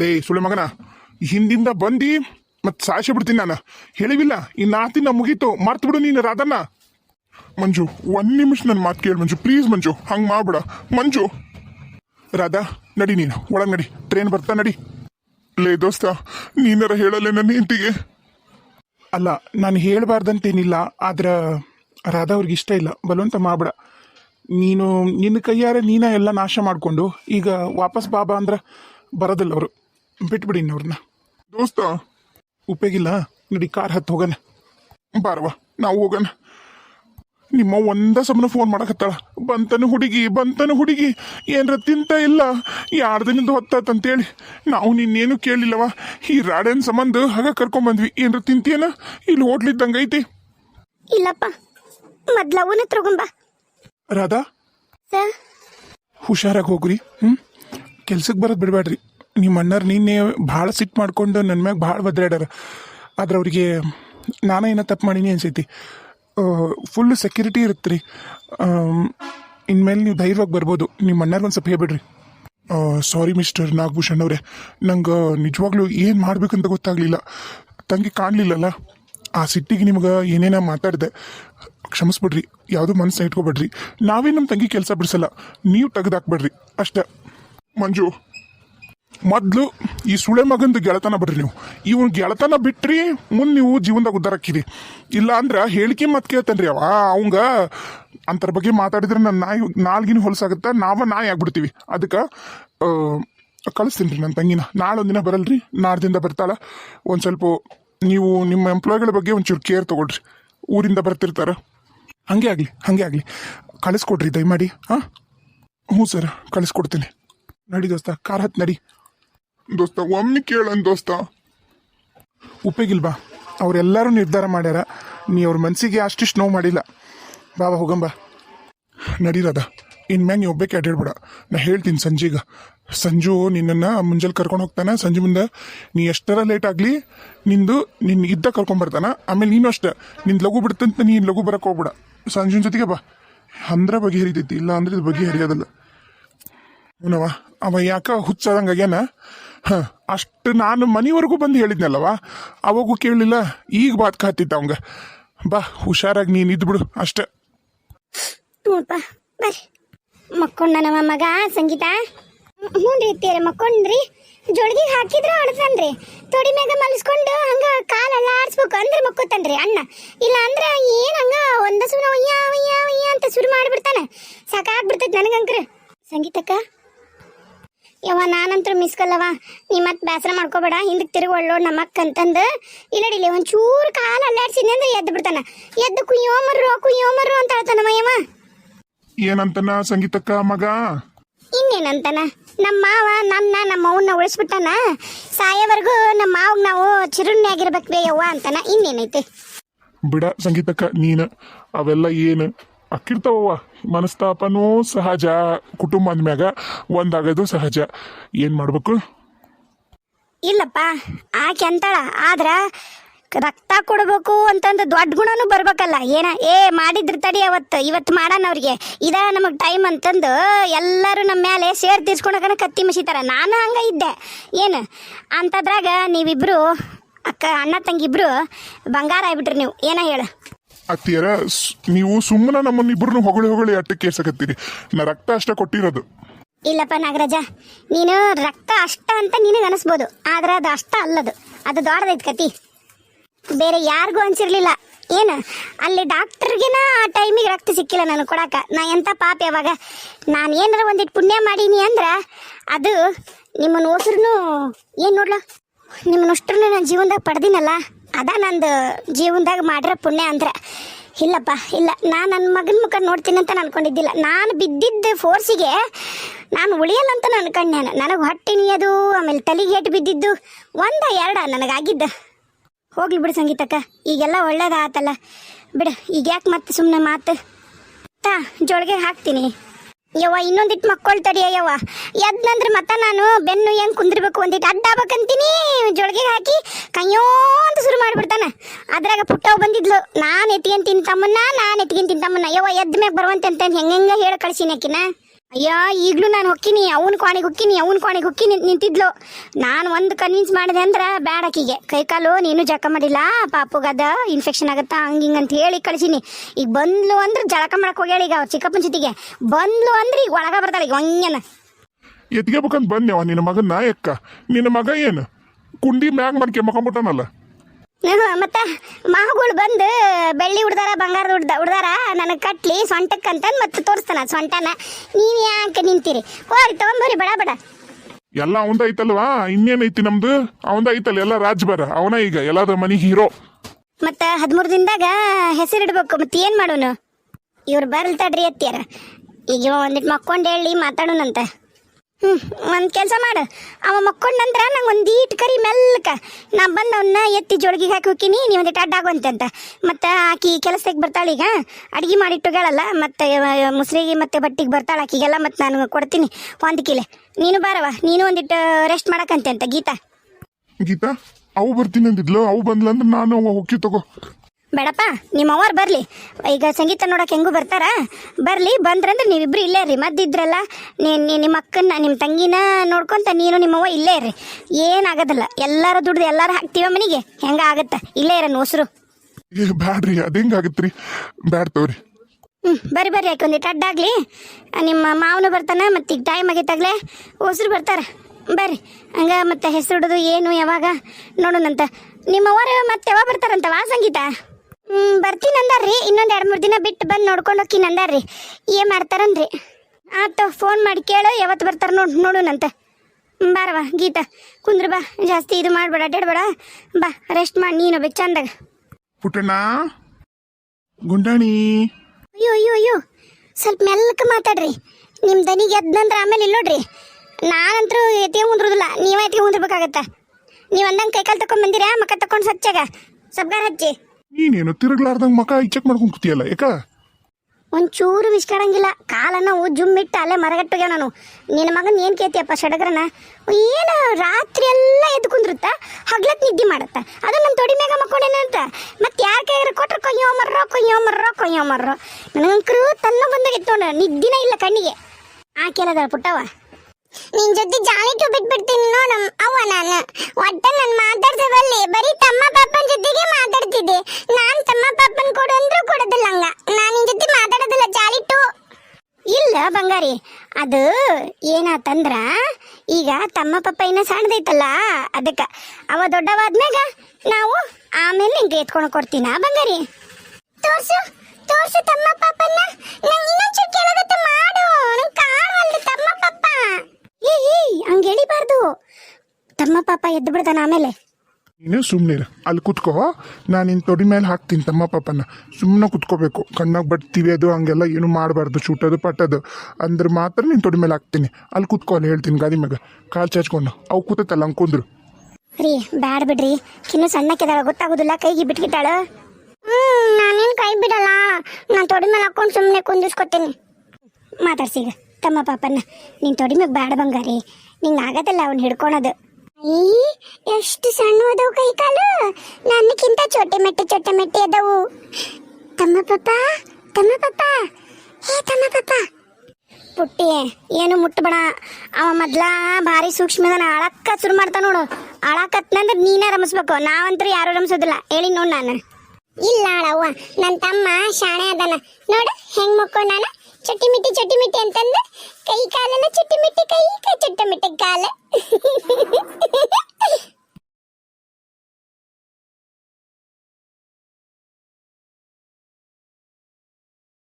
ಲೇ ಸುಳೆ ಮಗನ ಹಿಂದಿಂದ ಬಂದು ಮತ್ತೆ ಸಾಯಿಸಿ ಬಿಡ್ತೀನಿ ನಾನು. ಹೇಳಿವಿಲ್ಲ ಇನ್ನು ನಾತಿನ ಮುಗೀತು, ಮರ್ತು ಬಿಡು ನೀನು ರಾಧನ್ನ ಮಂಜು ಒನ್ ನಿಮಿಷ ನನ್ನ ಮಾತು ಕೇಳಿ ಮಂಜು ಪ್ಲೀಸ್ ಮಂಜು, ಹಂಗೆ ಮಾಡ್ಬಿಡ. ಮಂಜು. ರಾಧಾ, ನಡಿ ನೀನು, ಒಳಗೆ ನಡಿ ಟ್ರೈನ್ ಬರ್ತಾ ನಡಿ. ಲೇ ದೋಸ್ತ, ನೀನಾರ ಹೇಳಲ್ಲೇ ನನ್ನ ಹೆಂಡತಿಗೆ. ಅಲ್ಲ, ನಾನು ಹೇಳಬಾರ್ದಂತೇನಿಲ್ಲ, ಆದ್ರೆ ರಾಧಾ ಅವ್ರಿಗೆ ಇಷ್ಟ ಇಲ್ಲ, ಬಲವಂತ ಮಾಡ್ಬಿಡ. ನೀನು ನಿನ್ನ ಕೈಯಾರೆ ನೀನ ಎಲ್ಲ ನಾಶ ಮಾಡಿಕೊಂಡು, ಈಗ ವಾಪಸ್ ಬಾಬಾ ಅಂದ್ರೆ ಬರೋದಿಲ್ಲ ಅವರು. ಬಿಟ್ಬಿಡಿ ಅವ್ರನ್ನ ದೋಸ್ತ ಉಪಯೋಗಿಲ್ಲ ನಡಿ ಕಾರ್ ಹತ್ತು ಹೋಗೋಣ. ಬಾರವ ನಾವು ಹೋಗೋಣ. ನಿಮ್ಮ ಒಂದ ಸಮನ ಫೋನ್ ಮಾಡಕತ್ತಾಳ ಬಂತನು ಹುಡುಗಿ ಬಂತನು ಹುಡುಗಿ. ಏನರ ತಿಂತ ಇಲ್ಲ. ಎರಡು ದಿನದ ಹೊತ್ತಾತಂತೇಳಿ ನಾವು ನಿನ್ನೇನು ಕೇಳಿಲ್ಲವ. ಈ ರಾಡೇನ್ ಸಂಬಂಧ ಹಾಗ ಕರ್ಕೊಂಬಂದ್ವಿ ಏನರ ತಿಂತೀಯನ? ಇಲ್ಲಿ ಹೋಟ್ಲಿದ್ದಂಗ ಐತಿ. ಇಲ್ಲಪ್ಪ ಮೊದ್ಲ ಅವನ ತಗೊಂಬ ರಾಧಾ? ಸರ್. ಹುಷಾರಾಗಿ ಹೋಗ್ರಿ ಹ್ಞೂ ಕೆಲ್ಸಕ್ಕೆ ಬರೋದು ಬಿಡಬೇಡ್ರಿ ನಿಮ್ಮ ಅಣ್ಣರು ನಿನ್ನೆ ಭಾಳ ಸಿಟ್ಟು ಮಾಡ್ಕೊಂಡು ನನ್ನ ಮ್ಯಾಗ ಭಾಳ ಬದ್ರಾಡ್ಯಾರ ಆದ್ರೆ ಅವ್ರಿಗೆ ನಾನೇ ಏನೋ ತಪ್ಪು ಮಾಡೀನಿ ಅನ್ಸೈತಿ. ಫುಲ್ ಸೆಕ್ಯೂರಿಟಿ ಇರುತ್ತೆ ರೀ ಇನ್ಮೇಲೆ ನೀವು ಧೈರ್ಯವಾಗಿ ಬರ್ಬೋದು. ನಿಮ್ಮ ಅಣ್ಣರ್ಗೆ ಒಂದು ಸ್ವಲ್ಪ ಹೇಳ್ಬಿಡ್ರಿ. ಸಾರಿ ಮಿಸ್ಟರ್ ನಾಗಭೂಷಣ್ ಅವರೇ. ನಂಗೆ ನಿಜವಾಗ್ಲೂ ಏನು ಮಾಡಬೇಕಂತ ಗೊತ್ತಾಗಲಿಲ್ಲ. ತಂಗಿ ಕಾಣಲಿಲ್ಲಲ್ಲ. ಆ ಸಿಟ್ಟಿಗೆ ನಿಮ್ಗೆ ಏನೇನ ಮಾತಾಡಿದೆ, ಕ್ಷಮಿಸ್ಬಿಡ್ರಿ. ಯಾವುದೂ ಮನಸ್ಸನ್ನ ಇಟ್ಕೋಬೇಡ್ರಿ. ನಾವೇ ನಮ್ಮ ತಂಗಿ ಕೆಲಸ ಬಿಡಿಸಲ್ಲ. ನೀವು ತೆಗೆದಾಕ್ಬೇಡ್ರಿ. ಅಷ್ಟೇ. ಮಂಜು. ಮೊದಲು ಈ ಸುಳೆ ಮಗಂದು ಗೆಳತನ ಬಿಡ್ರಿ ನೀವು. ಇವನ್ ಗೆಳತನ ಬಿಟ್ರಿ ಮುಂದೆ ನೀವು ಜೀವನದಾಗ ಉದ್ಧಾರ ಆಕ್ಕಿರಿ ಇಲ್ಲ ಅಂದ್ರೆ ಹೇಳಿಕೆ ಮತ್ ಕೇಳ್ತೇನ್ರಿ ಅವ. ಅವಂಗ ಅಂತರ ಬಗ್ಗೆ ಮಾತಾಡಿದ್ರೆ ನನ್ನ ನಾಯಿ ನಾಲ್ಗಿನ ಹೊಲಸಾಗತ್ತ ನಾವ ನಾಯಿ ಆಗ್ಬಿಡ್ತೀವಿ. ಅದಕ್ಕೆ ಕಳಿಸ್ತೀನಿ ರೀ ನನ್ನ ತಂಗಿನ. ನಾಳೆ ಒಂದಿನ ಬರಲ್ರಿ, ನಾಡ್ದಿಂದ ಬರ್ತಾಳ. ಒಂದು ಸ್ವಲ್ಪ ನೀವು ನಿಮ್ಮ ಎಂಪ್ಲಾಯ್ಗಳ ಬಗ್ಗೆ ಒಂಚೂರು ಕೇರ್ ತಗೊಳ್ರಿ. ಊರಿಂದ ಬರ್ತಿರ್ತಾರ. ಹಂಗೆ ಆಗಲಿ ಹಂಗೆ ಆಗಲಿ. ಕಳಿಸ್ಕೊಡ್ರಿ ದಯಮಾಡಿ, ಹಾಂ? ಹ್ಞೂ ಸರ್, ಕಳಿಸ್ಕೊಡ್ತೀನಿ. ನಡಿ ದೋಸ್ತ, ಕಾರ್ ಹತ್ತು ನಡಿ. ದೋಸ್ತ, ಒಮ್ಮೆ ಕೇಳನ್ ದೋಸ್ತ. ಉಪಯೋಗಿಲ್ ಬಾ ಅವರೆಲ್ಲರೂ ನಿರ್ಧಾರ ಮಾಡ್ಯಾರ, ನೀ ಅವ್ರ ಮನಸ್ಸಿಗೆ ಅಷ್ಟಿಷ್ಟು ನೋವು ಮಾಡಿಲ್ಲ. ಬಾಬಾ ಹೋಗಂಬ. ನಡೀರದ ಇನ್ಮ್ಯಾಗ ನೀ ಒಬ್ಬಕ್ಕೆ ಅಡ್ಡಾಡ್ಬೇಡ ನಾ ಹೇಳ್ತೀನಿ ಸಂಜೀಗ. ಸಂಜು ನಿನ್ನನ್ನು ಮುಂಜಾನೆ ಕರ್ಕೊಂಡು ಹೋಗ್ತಾನೆ, ಸಂಜೆ ಮುಂದೆ ನೀ ಎಷ್ಟರ ಲೇಟ್ ಆಗಲಿ, ನಿಂದು ನಿನ್ನ ಇದ್ದ ಕರ್ಕೊಂಬರ್ತಾನ ಆಮೇಲೆ ನೀನು ಅಷ್ಟೇ. ನಿಂದು ಲಘು ಬಿಡ್ತಂತ ನೀನು ಲಘು ಬರಕ್ಕೆ ಹೋಗ್ಬೇಡ. ಸಂಜುನ ಜೊತೆಗೆ ಬಾ. ಅಂದ್ರೆ ಬಗೆಹರಿತೈತಿ ಇಲ್ಲ ಅಂದ್ರೆ ಇದು ಬಗೆಹರಿಯೋದಿಲ್ಲ ಅವನವ ಅವ ಯಾಕ ಹುಚ್ಚದಂಗ ಆಗ್ಯಾನ? ಹ, ಅಷ್ಟು ನಾನು ಮನೆವರೆಗೂ ಬಂದು ಹೇಳಿದ್ನಲ್ಲವ ಅವಾಗೂ ಕೇಳಲಿಲ್ಲ, ಈಗ ಬಾತ್ ಕಾತಿದ್ದ ಅವಂಗ. ಬಾ, ಹುಷಾರಾಗಿ ನೀನು ಇದ್ಬಿಡು ಬಿಡು ಹ್ಞೂಪ್ಪ ಬರ್ರಿ. ಮಕ್ಕೊಂಡ ನಮ್ಮ ಮಗ, ಸಂಗೀತ? ಹ್ಞೂ ರೀ ಮಕ್ಕೊಂಡ್ರಿ. ಜೋಳಿಗೆ ಹಾಕಿದ್ರೆ ಅಳ್ತಾನ್ರಿ ತೊಡಿ ಮ್ಯಾಗ ಮಲಸ್ಕೊಂಡು ಹಂಗ ಕಾಲೆಲ್ಲ ಆಡ್ಸ್ಬೇಕು ಅಂದ್ರೆ ಮಕ್ಕೋತಾನ್ರಿ ಅಣ್ಣ. ಇಲ್ಲ ಅಂದ್ರೆ ಏನು ಹಂಗ ಒಂದ ಸುಮ್ಮನೆ ಒಯ್ಯ ಒಯ್ಯ ಅಂತ ಶುರು ಮಾಡಿಬಿಡ್ತಾನೆ. ಸಾಕಾಗ್ಬಿಡ್ತೈತಿ ನನಗಂಕ್ರ. ಸಂಗೀತಕ್ಕ? ಯವ್ವ ನಾನಂತೂ ಮಿಸ್ ಕಲ್ಲವ ನೀ ಮತ್ತೆ ಬೇಸರ ಮಾಡ್ಕೋಬೇಡ ಹಿಂದಕ್ಕೆ ತಿರುಗಿ ಒಳ್ಳೋಡ್ ನಮ್ಮಕ್ಕ ಅಂತಂದು. ಇಲ್ಲಡಿಲಿ ಒಂಚೂರು ಕಾಲು ಅಲ್ಲಾಡ್ಸಿದ್ನಿ ಅಂದ್ರೆ ಎದ್ದು ಬಿಡ್ತಾನ. ಎದ್ದು ಕುಯ್ಯೋ ಮರ್ರು ಕುಯ್ಯೋ ಮರ್ರು ಅಂತ ಹೇಳ್ತಾನಮ್ಮ ಯವ್ವ ಏನಂತನ ಸಂಗೀತಕ್ಕ ಮಗ? ಇನ್ನೇನಂತಾನ? ನಮ್ಮ ಮಾವ ನನ್ನ ನಮ್ಮ ಅವನ್ನ ಉಳಿಸ್ಬಿಟ್ಟಾನ. ಸಾಯೋವರೆಗೂ ನಮ್ಮ ಮಾವಗ್ ನಾವು ಚಿರುಣ್ಣಿಯಾಗಿರ್ಬೇಕು ಯವ್ವ ಅಂತನ. ಇನ್ನೇನೈತೆ? ಬಿಡ ಸಂಗೀತಕ್ಕ ನೀನು. ಅವೆಲ್ಲ ಏನು? ಅಕ್ಕಿರ್ತಾವವ್ವ ಮನಸ್ತಾಪನೂ ಸಹಜ. ಕುಟುಂಬ ಅಂದ್ಮ್ಯಾಗ ಒಂದಾಗೋದು ಸಹಜ. ಏನು ಮಾಡ್ಬೇಕು? ಇಲ್ಲಪ್ಪ, ಆಕೆ ಅಂತಾಳ, ಆದ್ರ ರಕ್ತ ಕೊಡ್ಬೇಕು ಅಂತಂದು ದೊಡ್ಡ ಗುಣನೂ ಬರ್ಬೇಕಲ್ಲ. ಏನ, ಏ, ಮಾಡಿದ್ರ ತಡಿ ಅವತ್ತು, ಇವತ್ತು ಮಾಡೋಣ ಅವ್ರಿಗೆ. ಇದ ನಮಗೆ ಟೈಮ್ ಅಂತಂದು ಎಲ್ಲರೂ ನಮ್ಮ ಮೇಲೆ ಸೇರ್ ತೀರ್ಸ್ಕೊಳಕನ ಕತ್ತಿ ಮಸಿತಾರ. ನಾನು ಹಂಗ ಇದ್ದೆ. ಏನು, ಅಂತದ್ರಾಗ ನೀವಿಬ್ರು, ಅಕ್ಕ, ಅಣ್ಣ, ತಂಗಿಬ್ರು ಬಂಗಾರ ಆಗ್ಬಿಟ್ರಿ ನೀವು. ಏನ ಹೇಳ? ಅತ್ತಿಯರ ನೀವು ಸುಮ್ಮನೆ ನಮ್ಮನ್ನ ಇಬ್ಬರನ್ನು ಹೊಗಳಿ ಹೊಗಳಿ ಅಟ್ಟಕ್ಕೆ ಏರ್ಸಕತ್ತೀರಿ ನಾ ರಕ್ತ ಅಷ್ಟ ಕೊಟ್ಟಿರೋದು. ಇಲ್ಲಪ್ಪ ನಾಗರಾಜ, ನೀನು ರಕ್ತ ಅಷ್ಟ ಅಂತ ನಿನಗೆ ಅನಿಸ್ಬೋದು, ಆದ್ರೆ ಅದು ಅಷ್ಟ ಅಲ್ಲದು. ಅದು ದೊಡ್ಡದೈತ್ ಕತಿ. ಬೇರೆ ಯಾರಿಗೂ ಅನ್ಸಿರ್ಲಿಲ್ಲ. ಏನು, ಅಲ್ಲಿ ಡಾಕ್ಟರ್ಗಿನ ಆ ಟೈಮಿಗೆ ರಕ್ತ ಸಿಕ್ಕಿಲ್ಲ ನಾನು ಕೊಡಾಕ. ನಾ ಎಂತ ಪಾಪ ಯಾವಾಗ? ನಾನು ಏನಾರ ಒಂದಿಟ್ಟು ಪುಣ್ಯ ಮಾಡೀನಿ ಅಂದ್ರೆ ಅದು ನಿಮ್ಮನ್ನು ಹೋಸ್ರು ಏನು ನೋಡ್ಲ? ನಿಮ್ಮನ್ನ ಅಷ್ಟ್ರನ್ನ ನಾನು ಜೀವನದಾಗ ಪಡೆದಿನಲ್ಲ? ಅದ ನಂದು ಜೀವನದಾಗ ಮಾಡಿರೋ ಪುಣ್ಯ ಅಂದ್ರೆ. ಇಲ್ಲಪ್ಪ, ಇಲ್ಲ. ನಾನು ನನ್ನ ಮಗನ ಮುಖ ನೋಡ್ತೀನಿ ಅಂತ ಅನ್ಕೊಂಡಿದ್ದಿಲ್ಲ. ನಾನು ಬಿದ್ದಿದ್ದ ಫೋರ್ಸಿಗೆ ನಾನು ಉಳಿಯಲ್ಲ ಅಂತ ನಾನು ಅನ್ಕೊಂಡೆ ನನಗೆ ಹೊಟ್ಟೆ ನೀಯದು, ಆಮೇಲೆ ತಲೆಗೆ ಏಟು ಬಿದ್ದಿದ್ದು, ಒಂದ ಎರಡ ನನಗಾಗಿದ್ದ. ಹೋಗ್ಲಿ ಬಿಡು ಸಂಗೀತಕ್ಕ. ಈಗೆಲ್ಲ ಒಳ್ಳೇದಾತಲ್ಲ. ಬಿಡು, ಈಗ ಯಾಕೆ ಮತ್ತೆ ಸುಮ್ಮನೆ ಮಾತು? ತಾ, ಜೋಳಿಗೆ ಹಾಕ್ತೀನಿ. ಯವ್ವ ಇನ್ನೊಂದಿಟ್ಟು ಮಕ್ಕಳು ತಡಿಯ ಯವ್ವ. ಎದ್ನಂದ್ರೆ ಮತ್ತೆ ನಾನು ಬೆನ್ನು ಹೆಂಗೆ ಕುಂದಿರ್ಬೇಕು ಒಂದಿಟ್ಟು ಅಡ್ಡಾಬೇಕಂತೀನಿ ಜೋಳಿಗೆ ಹಾಕಿ ಕಯ್ಯೋ ಮಾಡಿಬಿಡ್ತಾನೆ. ಅದ್ರಾಗ ಪುಟ್ಟವ್ ಬಂದಿದ್ಲು, ನಾನು ಎತ್ಕೊಂತೀನಿ ತಮ್ಮನ್ನ, ನಾನು ಎತ್ಕೊಂತೀನಿ ತಮ್ಮನ್ನ. ಯವ್ವ, ಎದ್ದ ಮ್ಯಾಗ ಬರುವಂತೆ ಅಂತ ಹೆಂಗೆ ಕಳ್ಸೀನಿ ಆಕಿನ? ಅಯ್ಯ, ಈಗಲೂ ನಾನು ಹೊಕ್ಕಿನಿ, ಅವನ ಕೋಣೆಗೆ ಹೊಕ್ಕಿನಿ, ಅವನ ಕೋಣೆಗೆ ಹೊಕ್ಕಿ ನಿಂತಿದ್ಲು. ನಾನು ಒಂದು ಕನ್ವಿನ್ಸ್ ಮಾಡಿದೆ ಅಂದ್ರೆ ಅಕ್ಕಿಗೆ ಕೈಕಾಲು ನೀನು ಜಕ ಮಾಡಿಲ್ಲ ಪಾಪುಗದ ಇನ್ಫೆಕ್ಷನ್ ಆಗುತ್ತಾ, ಹಂಗೆ ಹಿಂಗೆ ಅಂತ ಹೇಳಿ ಕಳಿಸಿನಿ. ಈಗ ಬಂದ್ಲು ಅಂದ್ರೆ ಜಳಕ ಮಾಡಕ್ ಹೋಗ್ಯಾಳ ಈಗ ಅವ್ರ ಚಿಕ್ಕಪ್ಪನ ಜೊತೆಗೆ. ಬಂದ್ಲು ಅಂದ್ರೆ ಈಗ ಒಳಗ ಬರ್ತಾಳೆ ಈಗ ಒಂಗನ ಎತ್ಕೋಬೇಕಂತ ಬಂದ್ಯವ ನಿನ್ನ ಮಗನ ಎಕ್ಕ. ನಿನ್ನ ಮಗ ಏನು? ಕುಂಡಿ ಮ್ಯಾಗ್ ಮಾಡ್ಕೆ ಮಕೊಂಬಿಟ್ಟನಲ್ಲ. ಮತ್ತ ಮಾಹುಗಳು ಬಂದು ಬೆಳ್ಳಿ ಉಡ್ದಾರ ಬಂಗಾರದ ಉಡ್ದ ಉಡ್ದಾರ ನನಗೆ ಕಟ್ಲಿ ಸೊಂಟಕ್ಕಂತ ಮತ್ತೆ ತೋರಿಸ್ತಾನ ಸೊಂಟನ. ನೀವು ಯಾಕೆ ನಿಂತೀರಿ? ಹೋಗಿ ತಗೊಂಬರಿ ಬಡ ಬಡ. ಎಲ್ಲ ಅವಂದ ಐತಲ್ವಾ? ಇನ್ನೇನೈತಿ ನಮ್ದು? ಅವಂದ ಐತಲ್ಲ ಎಲ್ಲ ರಾಜ್ಬರ ಅವನ ಈಗ ಎಲ್ಲಾದ ಮನಿ ಹೀರೋ. ಮತ್ತ ಹದಿಮೂರು ದಿನದಾಗ ಹೆಸರಿಡ್ಬೇಕು ಮತ್ತೆ ಏನ್ ಮಾಡೋನು? ಇವ್ರು ಬರ್ಲ್ ತಡ್ರಿ ಎತ್ತಿಯಾರ ಈಗ ಒಂದಿಟ್ ಒಂದಿಟ್ಟು ಮಕ್ಕೊಂಡು ಹೇಳಿ ಮಾತಾಡೋಣಂತ ಹ್ಮ್, ಒಂದ್ ಕೆಲಸ ಮಾಡು. ಅವ ಮಕ್ಕೊಂಡ ನಂತರ ನಂಗೆ ಒಂದೀಟ್ ಕರಿ ಮೆಲ್ಲಕ ನಾ ಬಂದು ಅವನ್ನ ಎತ್ತಿ ಜೋಳಿಗೆ ಹಾಕಿ ಹೋಗ್ತೀನಿ ನೀವು ಒಂದಿಟ್ಟು ಅಡ್ಡಾಗುವಂತೆ ಅಂತ. ಮತ್ತೆ ಆಕಿ ಕೆಲಸಕ್ಕೆ ಬರ್ತಾಳೆ ಈಗ. ಅಡ್ಗೆ ಮಾಡಿಟ್ಟುಗಳಲ್ಲ, ಮತ್ತೆ ಮುಸ್ರಿಗೆ ಮತ್ತೆ ಬಟ್ಟಿಗೆ ಬರ್ತಾಳೆ ಆಕಿಗೆಲ್ಲ ಮತ್ತೆ ನಾನು ಕೊಡ್ತೀನಿ. ಒಂದು ಕಿಲೆ. ನೀನು ಬಾರವ ನೀನು ಒಂದಿಟ್ಟು ರೆಸ್ಟ್ ಮಾಡಕಂತೆ ಅಂತ ಗೀತಾ. ಗೀತಾ, ಅವು ಬರ್ತೀನಿ ಅಂದಿದ್ಲು, ಅವು ಬಂದ್ಲಂದ್ರೆ ನಾನು ಹೋಗಿ ತಗೋ. ಬೇಡಪ್ಪ ನಿಮ್ಮ ಅವ್ವಾರು ಬರಲಿ. ಈಗ ಸಂಗೀತ ನೋಡಕ್ಕೆ ಹೆಂಗೂ ಬರ್ತಾರ? ಬರಲಿ ಬಂದ್ರಂದ್ರೆ ನೀವಿಬ್ರು ಇಲ್ಲೇ ರೀ ಮದ್ದಿದ್ರಲ್ಲ ನಿಮ್ಮ ಅಕ್ಕನ ನಿಮ್ಮ ತಂಗಿನ ನೋಡ್ಕೊಂತ ನೀನು ನಿಮ್ಮವ್ವ ಇಲ್ಲೇ ಇರ್ರಿ. ಏನಾಗೋದಿಲ್ಲ ಎಲ್ಲರೂ ದುಡ್ದು ಎಲ್ಲರೂ ಹಾಕ್ತೀವ ಮನೆಗೆ? ಹೆಂಗೆ ಆಗತ್ತ? ಇಲ್ಲೇ ಇರ ನೋಸರು. ಬ್ಯಾಡ್ರಿ ಅದ್ ರೀ ಬ್ಯಾಡ್ ತಗೋರಿ. ಹ್ಞೂ ಬರ್ರಿ ಬರ್ರಿ ಯಾಕೆ ಒಂದಿಟ್ಟು ಅಡ್ಡಾಗ್ಲಿ ನಿಮ್ಮ ಮಾವನು ಬರ್ತಾನೆ ಮತ್ತೆ ಈಗ ಟೈಮ್ ಆಗೈತಾಗ್ಲೇ ಹೊಸರು ಬರ್ತಾರೆ. ಬರ್ರಿ. ಹಂಗ ಮತ್ತೆ ಹೆಸರಿಡೋದು ಏನು ಯಾವಾಗ? ನೋಡೋಣಂತ. ನಿಮ್ಮವ್ವರು ಮತ್ತೆ ಯಾವಾಗ ಬರ್ತಾರಂತವಾ ಸಂಗೀತ? ಬರ್ತೀನಿ ಅಂದಾರ್ರಿ. ಇನ್ನೊಂದು ಎರಡು ಮೂರು ದಿನ ಬಿಟ್ಟು ಬಂದು ನೋಡ್ಕೊಂಡು ಹೋಗಿ ಅಂದಾರ್ರಿ. ಏನು ಮಾಡ್ತಾರನ್ರಿ? ಆತ ಫೋನ್ ಮಾಡಿ ಕೇಳು ಯಾವತ್ತು ಬರ್ತಾರೆ ನೋಡ್ ನೋಡೋಣಂತೆ. ಬಾರವಾ ಗೀತಾ ಕುಂದ್ರ ಬಾ. ಜಾಸ್ತಿ ಇದು ಮಾಡಬೇಡ ಅಡ್ಡಾಡ್ಬೇಡ ಬಾ ರೆಸ್ಟ್ ಮಾಡಿ ನೀನು ಬೇಕು ಚಂದಾಗ. ಪುಟ್ಟಣ್ಣ? ಗುಂಡಾಣಿ? ಅಯ್ಯೋ ಅಯ್ಯೋ ಅಯ್ಯೋ. ಸ್ವಲ್ಪ ಮೆಲ್ಲಕ ಮಾತಾಡ್ರಿ. ನಿಮ್ಮ ದನಿಗೆ ಎದ್ನಂದ್ರ ಆಮೇಲೆ ಇಲ್ಲಿ ನೋಡ್ರಿ. ನಾನಂತರೂ ಎತ್ತಿಗೆ ಕುಂದ್ರದಿಲ್ಲ ನೀವೇ ಎತ್ತಿಗೆ ಕುಂದ್ರಬೇಕಾಗತ್ತ ನೀವು ಅಂದಂಗೆ ಕೈಕಾಲು ತಕೊಂಡ್ ಬಂದಿರಾ ಮಕ್ಕ ತಕೊಂಡು ಸ್ವಚ್ಛಾಗ? ಸಬ್ಗಾರ ಹಚ್ಚಿ. ನೀನೇನು ತಿರುಗ್ಲಾರ್ದಂಗ್ ಮಕ ಇಚ್ಚಕ್ ಮಾಡ್ಕೊಂಡ್ ಕೂತಿಯಲ್ಲ ಯಾಕ ಒಂಚೂರು ವಿಸ್ಕಾಡಂಗಿಲ್ಲ ಕಾಲನ್ನ ಜುಮ್ ಇಟ್ಟ ಅಲ್ಲೇ ಮರಗಟ್ಟೋಗ್ಯ ನಾನು. ನಿನ್ನ ಮಗನ ಏನು ಕೇಳ್ತಿಯಪ್ಪ ಸಡಗರನ ಏನು ರಾತ್ರಿ ಎಲ್ಲ ಎದ್ದು ಕುಂದಿರುತ್ತ? ಹಗ್ಲತ್ ನಿದ್ದೆ ಮಾಡತ್ತ. ಅದು ನನ್ನ ತೊಡಿ ಮ್ಯಾಗ ಮಕ್ಕೊಂಡೇನಂತ ಮತ್ತೆ ಯಾರ ಕೈಯಾರ ಕೊಟ್ರೆ ಕೊಯ್ಯೋ ಮರ್ರೋ ಕೊಯ್ಯೋ ಮರ್ರೋ ಕೊಯ್ಯೋ ಮರ್ರೋ. ನನಗಂಕರು ತನ್ನ ಬಂದಾಗ ಎತ್ತೋಣ ನಿದ್ದಿನ ಇಲ್ಲ ಕಣ್ಣಿಗೆ. ಆ ಕೇಳದ ಪುಟ್ಟವ ನಿನ್ ಜೊತೆ ಜಾಲಿಟು ಬಿಟ್ಬಿಡ್ತೀನಿ ನೋಡು ಅವ್ವ ನಾನು. ಒಟ್ಟ ನಾನು ಮಾತಾಡ್ಸಬಲ್ಲೆ ಬರೀ ತಮ್ಮ ಪಾಪನ ಜೊತೆಗೆ ಮಾತಾಡ್ತಿದ್ದೆ. ನಾನ್ ತಮ್ಮ ಪಾಪನ್ ಕೊಡು ಅಂದ್ರೂ ಕೊಡೋದಿಲ್ಲ ಹಂಗ. ನಾನು ನಿನ್ ಜೊತೆ ಮಾತಾಡೋದಿಲ್ಲ ಜಾಲಿಟು ಇಲ್ಲ ಬಂಗಾರಿ, ಅದು ಏನಾತಂದ್ರ, ಈಗ ತಮ್ಮ ಪಪ್ಪ ಇನ್ನ ಸಣ್ಣದೈತಲ್ಲ ಅದಕ್ಕ ಅವ ದೊಡ್ಡವಾದ್ಮ್ಯಾಗ ನಾವು ಆಮೇಲೆ ನಿಂಗೆ ಎತ್ಕೊಂಡು ಕೊಡ್ತೀನ ಬಂಗಾರಿ. ತೋರ್ಸು ತೋರ್ಸು ತಮ್ಮ ಪಾಪನ್ನ. ನಂಗೆ ಇನ್ನೊಂಚೂರು ಕೇಳೋದತ್ತ ಮಾಡು, ನಂಗೆ ಕಾಣವಲ್ದು ತಮ್ಮ ಪಾಪ ಏ ಏಯ್ ಹಂಗೆ ಎಳಿಬಾರ್ದು ತಮ್ಮ ಪಾಪ ಎದ್ದು ಬಿಡ್ತಾನ ಆಮೇಲೆ. ನೀನು ಸುಮ್ಮನಿರು ಅಲ್ಲಿ ಕುತ್ಕೋ. ನಾನು ನಿನ್ನ ತೊಡಿ ಮೇಲೆ ಹಾಕ್ತೀನಿ ತಮ್ಮ ಪಾಪನ. ಸುಮ್ಮನೆ ಕುತ್ಕೋಬೇಕು. ಕಣ್ಣಾಗ ಬಡ್ತೀವಿ ಅದು ಹಂಗೆಲ್ಲ ಏನು ಮಾಡಬಾರ್ದು. ಚೂಟೋದು ಪಟ್ಟದು ಅಂದ್ರೆ ಮಾತ್ರ ನಿನ್ನ ತೊಡಿ ಮೇಲೆ ಹಾಕ್ತೀನಿ. ಅಲ್ಲಿ ಕುತ್ಕೋ ಅಲ್ಲಿ ಹೇಳ್ತೀನಿ ಗಾದಿ ಮಗ. ಕಾಲು ಚಾಚ್ಕೊಂಡು. ಅವು ಕೂತೈತಲ್ಲ ಹಂಗೆ ಕುಂದ್ರು. ರೀ ಬ್ಯಾಡ ಬಿಡ್ರಿ. ಕಿನ್ನು ಸಣ್ಣಕ್ಕಿದಾಳ ಗೊತ್ತಾಗೋದಿಲ್ಲ. ಕೈಗೆ ಬಿಟ್ಕಿಟ್ಟಾಳ ಹ್ಮ್ ನಾನೇನು ಕೈ ಬಿಡಲ್ಲ. ನಾನು ತೊಡಿ ಮೇಲೆ ಹಾಕೊಂಡು ಸುಮ್ಮನೆ ಕುಂದಿಸ್ಕೊತೀನಿ. ಮಾತಾಡ್ಸೀಗ ತಮ್ಮ ಪಾಪನ ನಿನ್ ತೊಡಿ ಮ್ಯಾಗ ಬ್ಯಾಡ ಬಂಗಾರಿ. ನಿಂಗೆ ಆಗತ್ತಲ್ಲ ಅವ್ನು ಹಿಡ್ಕೊಳೋದು. ಈ ಎಷ್ಟು ಸಣ್ಣ ಅದಾವು ಕೈ ಕಾಲು ನನ್ನಕ್ಕಿಂತ ಚೋಟೆ ಮೆಟ್ಟಿ ಚೋಟೆ ಮೆಟ್ಟಿ ಅದಾವು. ತಮ್ಮ ಪಾಪ ತಮ್ಮ ಪಾಪ. ಏ, ತಮ್ಮ ಪಾಪ. ಪುಟ್ಟಿ ಏನು ಮುಟ್ಟಬೇಡ. ಅವ ಮೊದ್ಲ ಭಾರಿ ಸೂಕ್ಷ್ಮದನ ಅಳಕ್ಕ ಶುರು ಮಾಡ್ತಾ ನೋಡು. ಅಳಕತ್ನಂದ್ರೆ ನೀನೇ ರಮಿಸ್ಬೇಕು. ನಾವಂತೂ ಯಾರು ರಮಿಸೋದಿಲ್ಲ. ಹೇಳಿ ನೋಡ್ ನಾನು. ಇಲ್ಲ ಅಳವ್ವ ನನ್ನ ತಮ್ಮ ಶಾಣೆ ಅದನ. ನೋಡು, ಹೆಂಗ್ ಮುಕ್ಕೊಂಡಾನ ಚುಟ್ಟಿ ಮಿಟ್ಟಿ ಚುಟ್ಟಿ ಮಿಟ್ಟಿ ಅಂತಂದು ಕೈ ಕಾಲೆಲ್ಲ ಚುಟ್ಟಿ ಮಿಟ್ಟಿ ಕೈ ಕೈ ಚುಟ್ಟಿ ಮಿಟ್ಟಿ ಕಾಲ